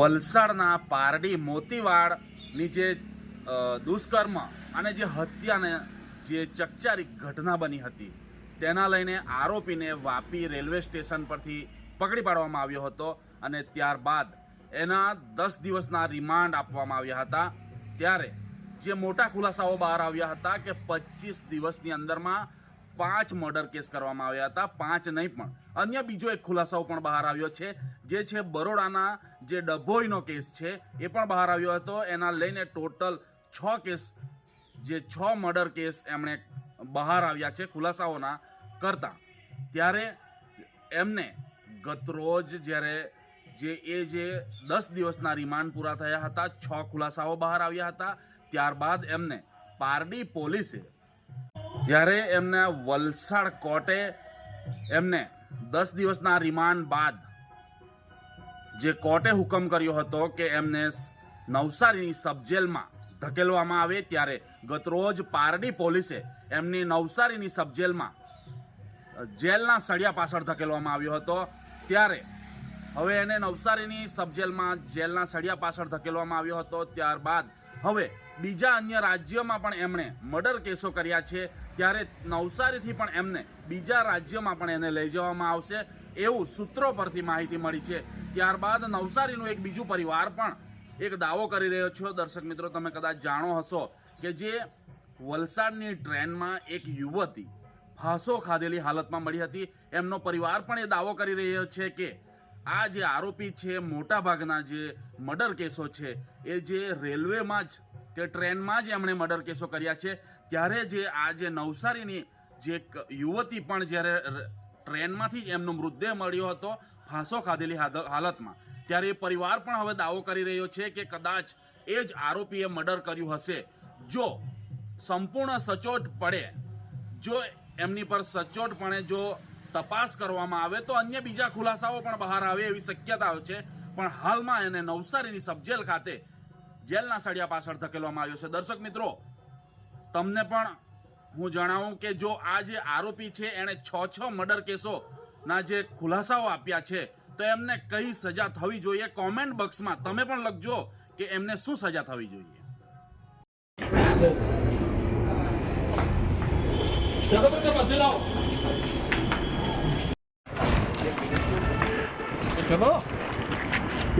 વલસાડના પારડી મોતીવાડની જે દુષ્કર્મ અને જે હત્યાને જે ચકચારી ઘટના બની હતી, તેના લઈને આરોપીને વાપી રેલવે સ્ટેશન પરથી પકડી પાડવામાં આવ્યો હતો અને ત્યારબાદ એના દસ દિવસના રિમાન્ડ આપવામાં આવ્યા હતા. ત્યારે જે મોટા ખુલાસાઓ બહાર આવ્યા હતા કે પચીસ દિવસની અંદરમાં પાંચ મર્ડર કેસ કરવામાં આવ્યા હતા. પાંચ નહીં પણ અન્ય બીજો એક ખુલાસો પણ બહાર આવ્યો છે, જે છે બરોડાના જે ડભોઈનો કેસ છે, એ પણ બહાર આવ્યો હતો. એના લઈને ટોટલ છ કેસ, જે છ મર્ડર કેસ એમણે બહાર આવ્યા છે ખુલાસાઓના કરતા. ત્યારે એમને ગતરોજ જ્યારે જે એ જે દસ દિવસના રિમાન્ડ પૂરા થયા હતા, છ ખુલાસાઓ બહાર આવ્યા હતા. ત્યારબાદ એમને પારડી પોલીસે જ્યારે એમને વલસાડ કોર્ટે એમને દસ દિવસના રિમાન્ડ બાદ જે કોર્ટે હુકમ કર્યો હતો કે એમને નવસારીની સબજેલમાં ધકેલવામાં આવે ત્યારે ગતરોજ પારડી પોલીસે એમની નવસારીની સબજેલમાં જેલના સળિયા પાછળ ધકેલવામાં આવ્યો હતો. ત્યારે હવે એને નવસારીની સબજેલમાં જેલના સળિયા પાછળ ધકેલવામાં આવ્યો હતો. ત્યારબાદ હવે બીજા અન્ય રાજ્યમાં પણ એમણે મર્ડર કેસો કર્યા છે, ત્યારે નવસારીથી પણ એમને બીજા રાજ્યમાં પણ એને લઈ જવામાં આવશે એવું સૂત્રો પરથી માહિતી મળી છે. ત્યારબાદ નવસારીનું એક બીજું પરિવાર પણ એક દાવો કરી રહ્યો છો. દર્શક મિત્રો, તમે કદાચ જાણો હશો કે જે વલસાડની ટ્રેનમાં એક યુવતી ફાંસો ખાધેલી હાલતમાં મળી હતી. એમનો પરિવાર પણ એ દાવો કરી રહ્યો છે કે આ જે આરોપી છે, મોટાભાગના જે મર્ડર કેસો છે, એ જે રેલવેમાં જ કે ટ્રેનમાં જ એમણે મર્ડર કેસો કર્યા છે. ત્યારે જે આ જે નવસારીની જે યુવતી પણ જ્યારે ટ્રેનમાંથી એમનો મૃતદેહ મળ્યો હતો, ફાંસો ખાધેલી હાલતમાં. ત્યારે એ પરિવાર પણ હવે દાવો કરી રહ્યો છે કે કદાચ એ જ આરોપીએ મર્ડર કર્યું હશે. જો સંપૂર્ણ સચોટ પડે, જો એમની પર સચોટપણે જો તપાસ કરવામાં આવે, તો અન્ય બીજા ખુલાસાઓ પણ બહાર આવે એવી શક્યતાઓ છે. પણ હાલમાં એને નવસારીની સબજેલ ખાતે જેલના સળિયા પાછળ ધકેલવામાં આવ્યો છે. દર્શક મિત્રો તમને પણ હું જણાવું કે જો આ જે આરોપી છે એણે છ છ મર્ડર કેસોના જે ખુલાસાઓ આપ્યા છે તો એમને કઈ સજા થવી જોઈએ? કોમેન્ટ બોક્સમાં તમે પણ લખજો કે એમને શું સજા થવી જોઈએ.